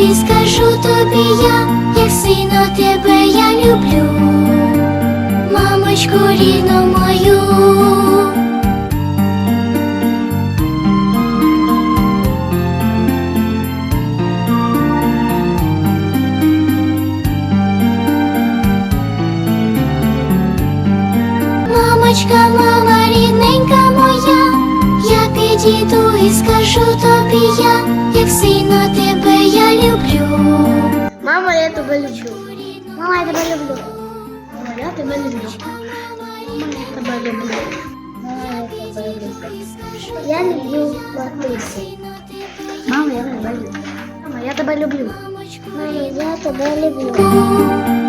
Підійду і скажу тобі я, як сильно тебе я люблю, мамочку рідну мою. Мамочка, мама рідненька моя, я підійду і скажу тобі я, як сильно тебе я тебе люблю. Мама, я тебе люблю. Мама, я тебе люблю. Мама, я тебе люблю. Мама, я тебе люблю. Я люблю матусю. Мама, я тебе люблю. Мама, я тебе люблю. Мама, я тебе люблю.